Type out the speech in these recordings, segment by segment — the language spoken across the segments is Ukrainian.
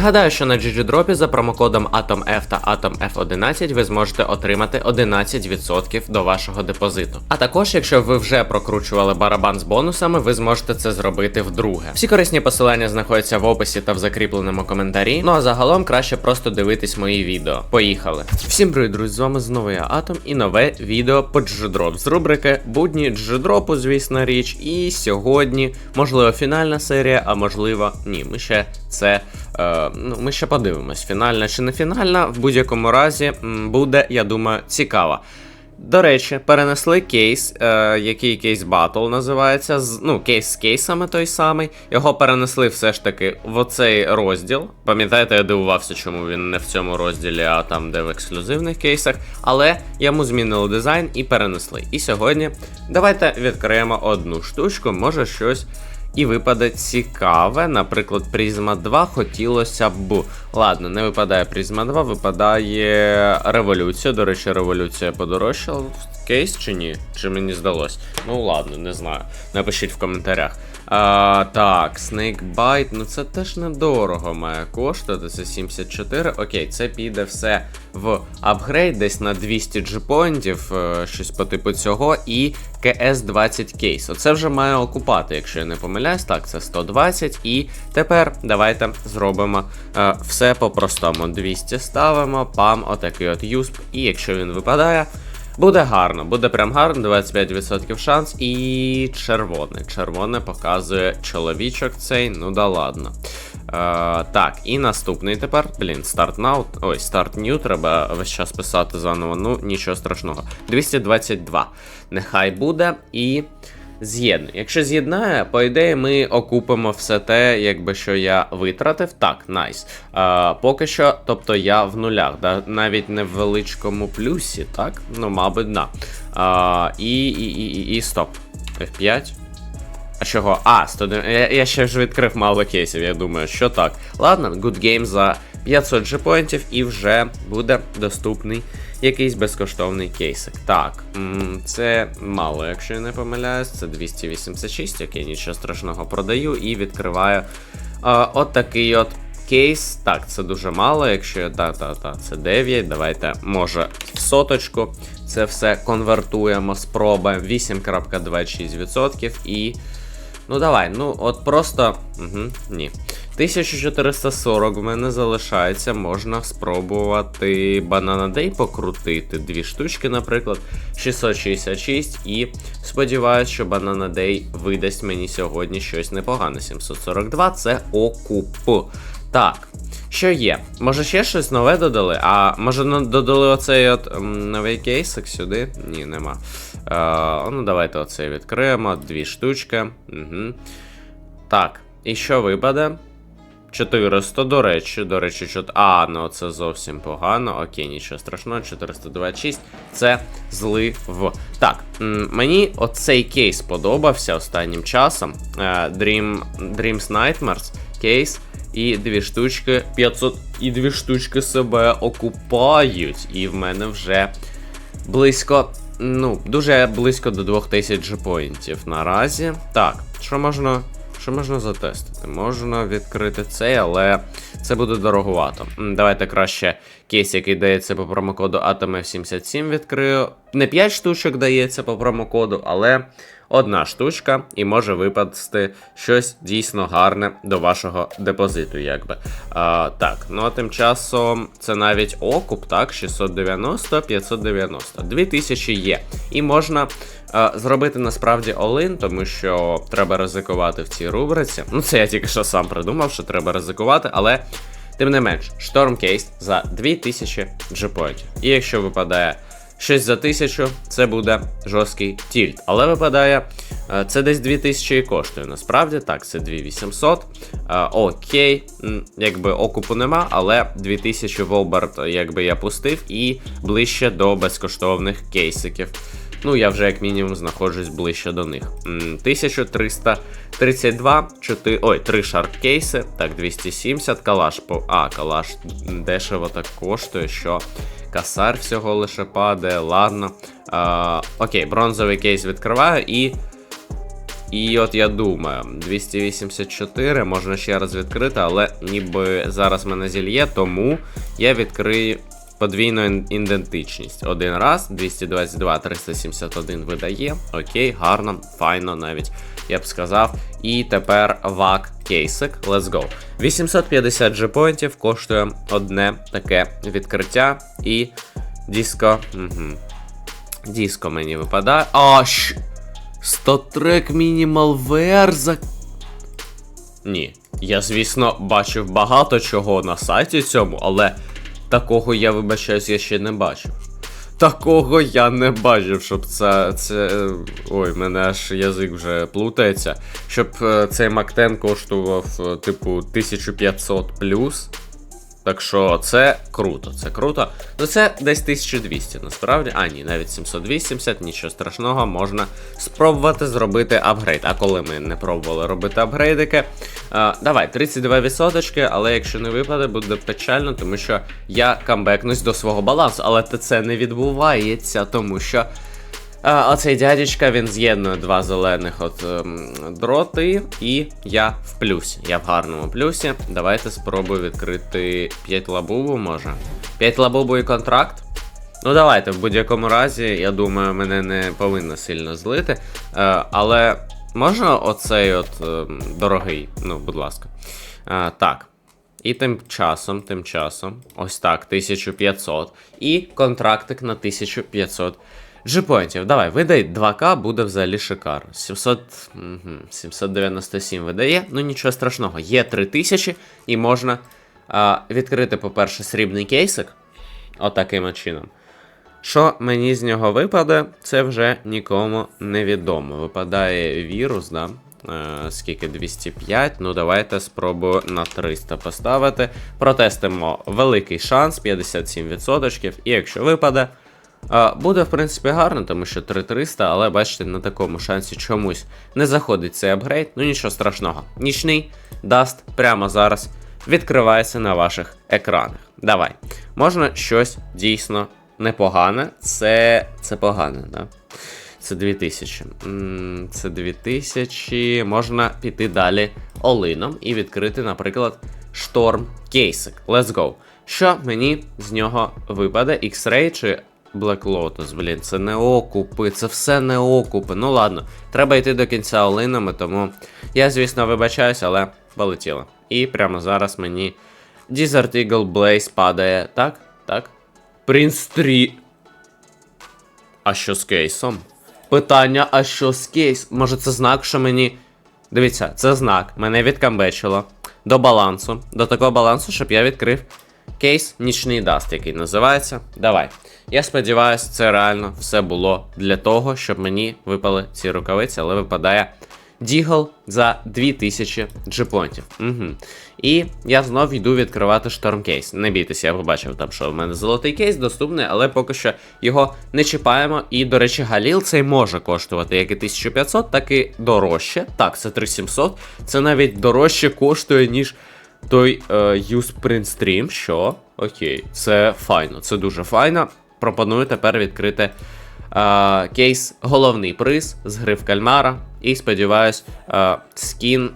Нагадаю, що на GGDrop за промокодом AtomF та AtomF11 ви зможете отримати 11% до вашого депозиту. А також, якщо ви вже прокручували барабан з бонусами, ви зможете це зробити вдруге. Всі корисні посилання знаходяться в описі та в закріпленому коментарі. Ну а загалом краще просто дивитись мої відео. Поїхали! Всім привіт, друзі! З вами знову я Атом і нове відео по GGDrop з рубрики Будні GGDrop, звісно річ. І сьогодні, можливо, фінальна серія, а можливо, ні, ми ще це. Е, ну, ми ще подивимось, фінальна чи не фінальна. В будь-якому разі буде, я думаю, цікаво. До речі, перенесли кейс, е, який кейс Battle називається. з- Ну, кейс з кейсами той самий. Його перенесли все ж таки в оцей розділ. Пам'ятаєте, я дивувався, чому він не в цьому розділі, а там, де в ексклюзивних кейсах. Але йому змінили дизайн і перенесли. І сьогодні давайте відкриємо одну штучку, може щось і випаде цікаве. Наприклад, Призма 2 хотілося б. Ладно, не випадає Призма 2, випадає революція. До речі, революція подорожчала в кейс чи ні? Чи мені здалось? Ну ладно, не знаю. Напишіть в коментарях. А, так, Snakebite, ну це теж недорого має коштувати. Це 74. Окей, це піде все в апгрейд, десь на 200 джипоінтів, е, щось по типу цього, і КС 20 кейс. Оце вже має окупати, якщо я не помиляюсь. Так, це 120. І тепер давайте зробимо е, все по-простому. 200 ставимо, пам, отакий от юсп. І якщо він випадає. Буде гарно, буде прям гарно, 25% шанс. І червоне. Червоне показує чоловічок цей, ну да ладно. Е, так, і наступний тепер. Блін, старт now. Ой, старт new, треба весь час писати заново. Ну, нічого страшного. 222. Нехай буде. І. З'єднує. Якщо з'єднає, по ідеї, ми окупимо все те, якби що я витратив. Так, найс. Е, поки що, тобто я в нулях, да? навіть не в величкому плюсі, так? Ну, мабуть, да. Е, і, і, і, і, і стоп. F5. А чого? А, 109. Я, я ще ж відкрив мало кейсів, я думаю, що так. Ладно, good game за 500 джепоінтів і вже буде доступний якийсь безкоштовний кейсик. Так, це мало, якщо я не помиляюсь, це 286, окей, нічого страшного продаю і відкриваю а, от такий от кейс. Так, це дуже мало, якщо та-та-та, це 9. Давайте, може, соточку. Це все конвертуємо, спробуємо 8.26% і. Ну давай, ну от просто. Угу, ні. 1440 в мене залишається, можна спробувати Day покрутити. Дві штучки, наприклад, 666. І сподіваюся, що Day видасть мені сьогодні щось непогане. 742 це окуп. Так. Що є? Може ще щось нове додали? А може ну, додали оцей от новий кейсик сюди? Ні, нема. Е, ну, давайте оцей відкриємо. Дві штучки. Угу. Так, і що випаде? 400, до речі, до речі, чот... А, ну це зовсім погано. Окей, нічого страшного, 426. Це злив. Так, мені оцей кейс подобався останнім часом. Е, Dream, Dreams Nightmares кейс. І дві штучки 500 і дві штучки себе окупають. І в мене вже близько. Ну, дуже близько до 2000 поінтів наразі. Так, що можна. Що можна затестити? Можна відкрити цей, але це буде дорогувато. Давайте краще кейс, який дається по промокоду AtomF77 відкрию. Не 5 штучок дається по промокоду, але одна штучка, і може випасти щось дійсно гарне до вашого депозиту, якби. А, так, ну а тим часом це навіть окуп, так, 690, 590. 2000 є. І можна зробити насправді олин, тому що треба ризикувати в цій рубриці. Ну, це я тільки що сам придумав, що треба ризикувати, але. Тим не менш, шторм кейс за 2000 джепоїтів. І якщо випадає щось за 1000, це буде жорсткий тільт. Але випадає, е, це десь 2000 і коштує. Насправді, так, це 2800. Е, Окей, якби окупу нема, але 2000 Волбард, якби я пустив, і ближче до безкоштовних кейсиків. Ну, я вже як мінімум знаходжусь ближче до них. 1332, 4, ой, 3 шарк кейси, так, 270, калаш по. А, калаш дешево так коштує, що касар всього лише падає, ладно. А, окей, бронзовий кейс відкриваю і. І от я думаю, 284 можна ще раз відкрити, але ніби зараз мене зільє, тому я відкрию подвійну ідентичність. Один раз, 222, 371 видає. Окей, гарно, файно навіть, я б сказав. І тепер вак кейсик. Let's go. 850 джепоінтів коштує одне таке відкриття. І диско. Угу. Диско мені випадає. А, щ... Статрек Minimal VR за. Ні. Я, звісно, бачив багато чого на сайті цьому, але такого я вибачаюсь, я ще не бачив. Такого я не бачив, щоб це. це. Ой, мене аж язик вже плутається. Щоб е, цей Мактен коштував, е, типу, 1500 плюс. Так що це круто, це круто. Ну це десь 1200 насправді. А, ні, навіть 780, нічого страшного, можна спробувати зробити апгрейд. А коли ми не пробували робити апгрейдики, а, давай, 32 відсоточки, але якщо не випаде, буде печально, тому що я камбекнусь до свого балансу. Але це не відбувається, тому що. Оцей дядечка він з'єднує два зелених от ем, дроти, і я в плюсі. Я в гарному плюсі. Давайте спробую відкрити 5 лабубу, може. 5 лабубу і контракт. Ну, давайте, в будь-якому разі, я думаю, мене не повинно сильно злити. Е, але можна оцей от ем, дорогий, ну, будь ласка. Е, так. І тим часом, тим часом, ось так, 1500. І контрактик на 1500 Джипоінтів. Давай, видай 2К, буде взагалі шикарно. 700, угу, 797 видає, ну нічого страшного. Є 3000 і можна а, відкрити, по-перше, срібний кейсик. Отаким от чином. Що мені з нього випаде, це вже нікому не відомо. Випадає вірус, да? Е, скільки 205. Ну, давайте спробую на 300 поставити. Протестимо великий шанс, 57%. І якщо випаде, буде в принципі гарно, тому що 3300, але бачите, на такому шансі чомусь не заходить цей апгрейд. Ну нічого страшного. Нічний даст прямо зараз відкривається на ваших екранах. Давай. Можна щось дійсно непогане. Це. Це погане, да? Це 2000. Це 2000. Можна піти далі олином і відкрити, наприклад, шторм кейсик. Let's go. Що мені з нього випаде? X-Ray чи Black Lotus? Блін, це не окупи, це все не окупи. Ну ладно, треба йти до кінця олинами, тому я, звісно, вибачаюсь, але полетіло. І прямо зараз мені Desert Eagle Blaze падає. Так? Так? Prince 3. А що з кейсом? Питання, а що з кейс? Може це знак, що мені. Дивіться, це знак. Мене відкамбечило до балансу. До такого балансу, щоб я відкрив кейс нічний даст, який називається. Давай. Я сподіваюся, це реально все було для того, щоб мені випали ці рукавиці, але випадає Дігл за 2000 джипонтів. Угу. І я знов йду відкривати штормкейс. Не бійтеся, я побачив там, що в мене золотий кейс доступний, але поки що його не чіпаємо. І, до речі, Галіл цей може коштувати як і 1500, так і дорожче. Так, це 3700. Це навіть дорожче коштує, ніж той Use Print Stream, що окей, це файно, це дуже файно. Пропоную тепер відкрити е, кейс головний приз з гри в кальмара. І сподіваюсь, е, скін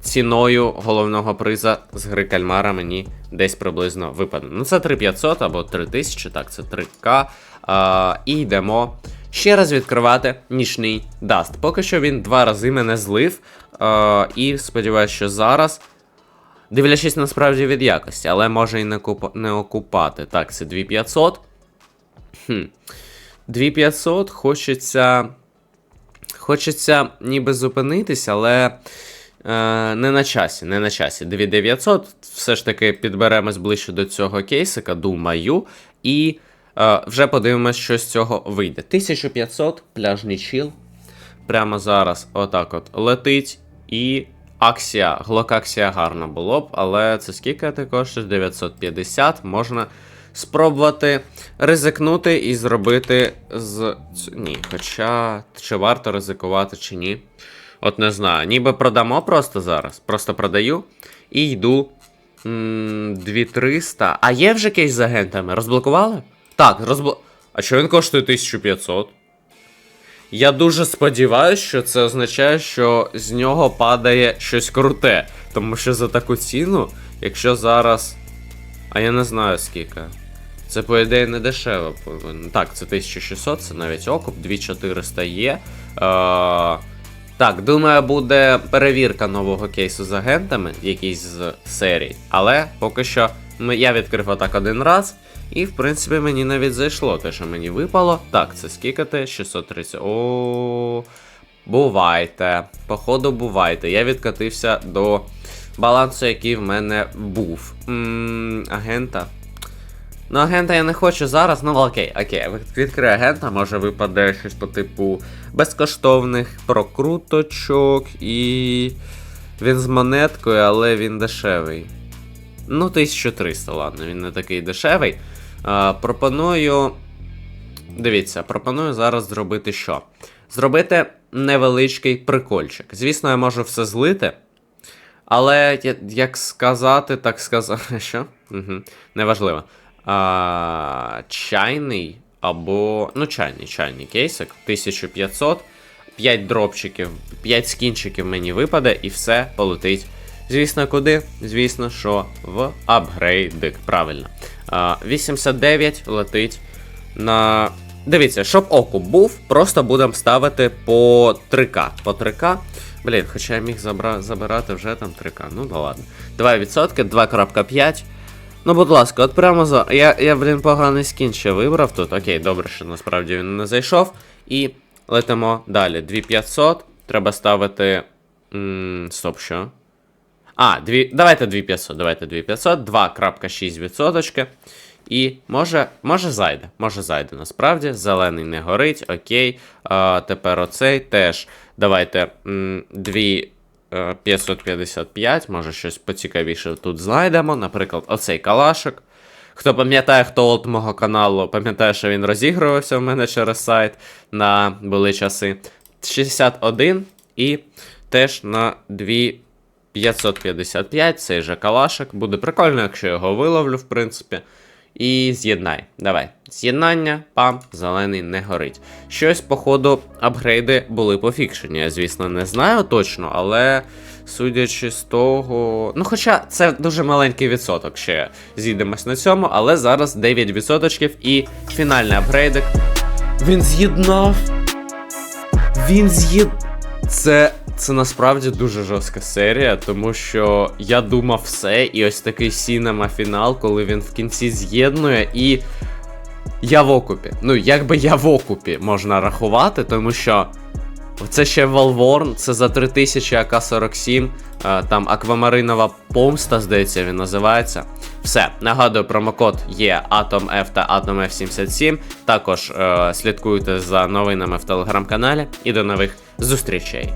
ціною головного приза з гри кальмара мені десь приблизно випаде. Ну, це 3500 або 3000, так, це 3К. Е, і йдемо ще раз відкривати нічний даст. Поки що він два рази мене злив. Е, і сподіваюся, що зараз. Дивлячись насправді від якості, але може і не, купа... не окупати. Так, це 2500. Хм. 2500 хочеться. Хочеться ніби зупинитися, але е, не на часі. Не на часі. 2900. Все ж таки підберемось ближче до цього кейсика, думаю. І е, вже подивимось, що з цього вийде. 1500, пляжний чіл. Прямо зараз отак от летить. І акція, глокакція гарна було б, але це скільки ти коштуєш? 950. Можна спробувати ризикнути і зробити з. Ні, хоча чи варто ризикувати, чи ні. От не знаю. Ніби продамо просто зараз. Просто продаю і йду. 2300. А є вже кейс з агентами? Розблокували? Так, розбл... А що він коштує 1500? Я дуже сподіваюся, що це означає, що з нього падає щось круте. Тому що за таку ціну, якщо зараз. А я не знаю скільки. Це, по ідеї, не дешево. Так, це 1600, це навіть окуп, 2400 є. Е, так, думаю, буде перевірка нового кейсу з агентами, якийсь з серій. Але поки що я відкрив отак один раз. І, в принципі, мені навіть зайшло те, що мені випало. Так, це скільки те? 630. О. Бувайте. Походу, бувайте. Я відкатився до балансу, який в мене був. м агента. Ну, агента я не хочу зараз, ну окей, окей, від- відкрию агента, може випаде щось по типу безкоштовних прокруточок і. Він з монеткою, але він дешевий. Ну, 1300, ладно, він не такий дешевий. А, пропоную. Дивіться, пропоную зараз зробити що? Зробити невеличкий прикольчик. Звісно, я можу все злити. Але як сказати, так сказати. Що? Угу. Неважливо. А, чайний або. Ну, чайний, чайний кейсик. 1500. 5 дропчиків, 5 скінчиків мені випаде, і все полетить. Звісно, куди? Звісно, що в апгрейдик. Правильно. А, 89 летить на. Дивіться, щоб окуп був, просто будемо ставити по 3К. По 3К. Блін, хоча я міг забра... забирати вже там 3К. Ну да ладно. 2%, 2.5. Ну, будь ласка, от прямо за. Я, я блін, поганий скін ще вибрав тут. Окей, добре, що насправді він не зайшов. І летимо далі. 2500. Треба ставити. М, стоп, що? А, дві... давайте 2500, давайте 2500, 2.6%. І може, може зайде, може зайде насправді. Зелений не горить, окей. А, тепер оцей теж. Давайте м, дві. е, 555, може щось поцікавіше тут знайдемо. Наприклад, оцей калашик. Хто пам'ятає, хто олд мого каналу, пам'ятає, що він розігрувався в мене через сайт на були часи. 61 і теж на 2555 цей же калашик. Буде прикольно, якщо його виловлю, в принципі. І з'єднай. Давай. З'єднання, пам, зелений не горить. Щось, походу, апгрейди були пофікшені. Я, звісно, не знаю точно, але судячи з того. Ну, хоча це дуже маленький відсоток, ще зійдемось на цьому, але зараз 9% і фінальний апгрейдик. Він з'єднав. Він з'єд. Це. Це насправді дуже жорстка серія, тому що я думав все, і ось такий сінема фінал, коли він в кінці з'єднує, і я в окупі. Ну, якби я в окупі можна рахувати, тому що це ще Valvorn, це за 3000 АК-47, е, там Аквамаринова помста, здається, він називається. Все, нагадую, промокод є AtomF та AtomF77. Також е, слідкуйте за новинами в телеграм-каналі і до нових зустрічей.